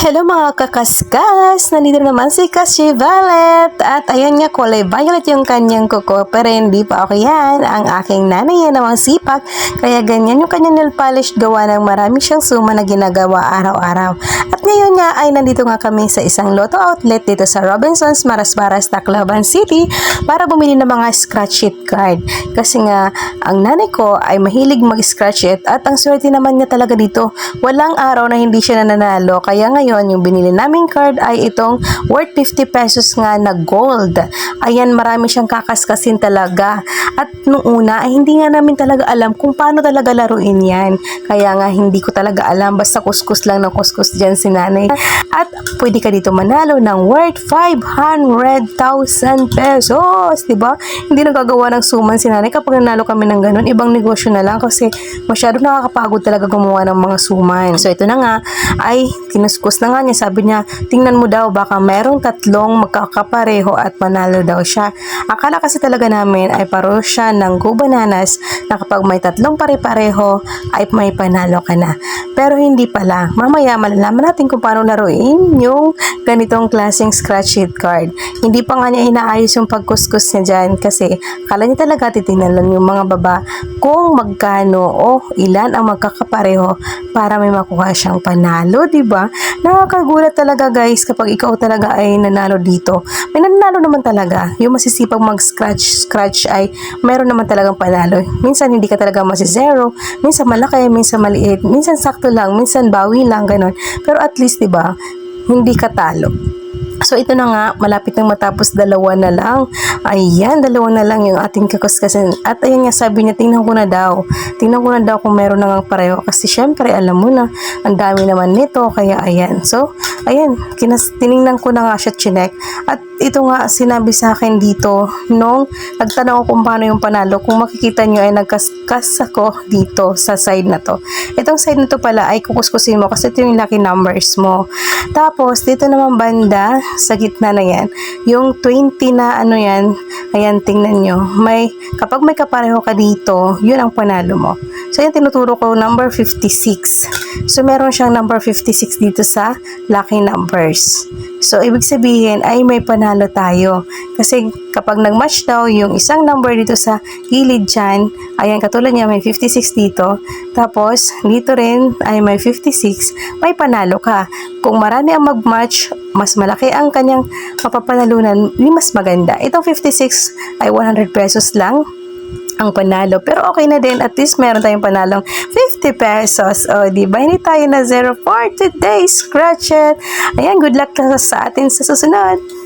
Hello mga kakaskas! Nandito naman si Kasi Violet. At ayan nga, kulay violet yung kanyang kuko. Pero hindi pa ako yan. Ang aking nanay yan namang sipak. Kaya ganyan yung kanyang nail polish gawa ng marami siyang suma na ginagawa araw-araw. At ngayon nga ay nandito nga kami sa isang Lotto outlet dito sa Robinsons, Marasbaras, Tacloban City para bumili ng mga scratch sheet card. Kasi nga, ang nanay ko ay mahilig mag-scratch it at ang swerte naman niya talaga dito. Walang araw na hindi siya nananalo. Kaya ngayon, yung binili naming card ay itong worth 50 pesos nga na gold. Ayan, marami siyang kakaskasin talaga. At nung una ay hindi nga namin talaga alam kung paano talaga laruin yan. Kaya nga hindi ko talaga alam. Basta kuskus lang ng kuskus dyan si nanay. At pwede ka dito manalo ng worth 500,000 pesos. Diba? Hindi nagagawa ng suman si nanay kapag nanalo kami ng ganun. Ibang negosyo na lang kasi masyado nakakapagod talaga gumawa ng mga suman. So ito na nga ay kinuskus na nga niya. Sabi niya, tingnan mo daw baka merong tatlong magkakapareho at manalo daw siya. Akala kasi talaga namin ay paro siya ng go bananas na kapag may tatlong pare-pareho ay may panalo ka na. Pero hindi pala. Mamaya malalaman natin kung paano laruin yung ganitong klaseng scratch sheet card. Hindi pa nga niya inaayos yung pagkuskus niya dyan kasi akala niya talaga titingnan lang yung mga baba kung magkano o ilan ang magkakapareho para may makuha siyang panalo, di ba? Nakakagulat talaga guys kapag ikaw talaga ay nanalo dito. May nanalo naman talaga. Yung masisipag mag-scratch scratch ay meron naman talagang panalo. Minsan hindi ka talaga masi-zero, minsan malaki, minsan maliit, minsan sakto lang, minsan bawi lang, ganun. Pero at least, di ba, hindi ka talo. So ito na nga, malapit nang matapos dalawa na lang. Ayan, dalawa na lang yung ating kakuskasin. At ayan nga sabi niya, tingnan ko na daw. Tingnan ko na daw kung meron na nga pareho. Kasi syempre, alam mo na, ang dami naman nito. Kaya ayan. So, ayan, kinas tiningnan ko na nga siya chinek. At ito nga, sinabi sa akin dito, nung nagtanong ako kung paano yung panalo, kung makikita nyo ay nagkaskas ako dito sa side na to. Itong side na to pala ay kukuskusin mo kasi ito yung lucky numbers mo. Tapos, dito naman banda, sa gitna na yan, yung 20 na ano yan, ayan, tingnan nyo, may, kapag may kapareho ka dito, yun ang panalo mo. So, yan tinuturo ko, number 56. So, meron siyang number 56 dito sa lucky numbers. So, ibig sabihin ay may panalo tayo. Kasi kapag nag-match daw yung isang number dito sa gilid dyan, ayan, katulad niya may 56 dito. Tapos, dito rin ay may 56, may panalo ka. Kung marami ang mag-match, mas malaki ang kanyang mapapanalunan, mas maganda. Itong 56 ay 100 pesos lang ang panalo. Pero okay na din. At least meron tayong panalong 50 pesos. O, di ba? Hindi tayo na zero for today. Scratch it. Ayan, good luck sa atin sa susunod.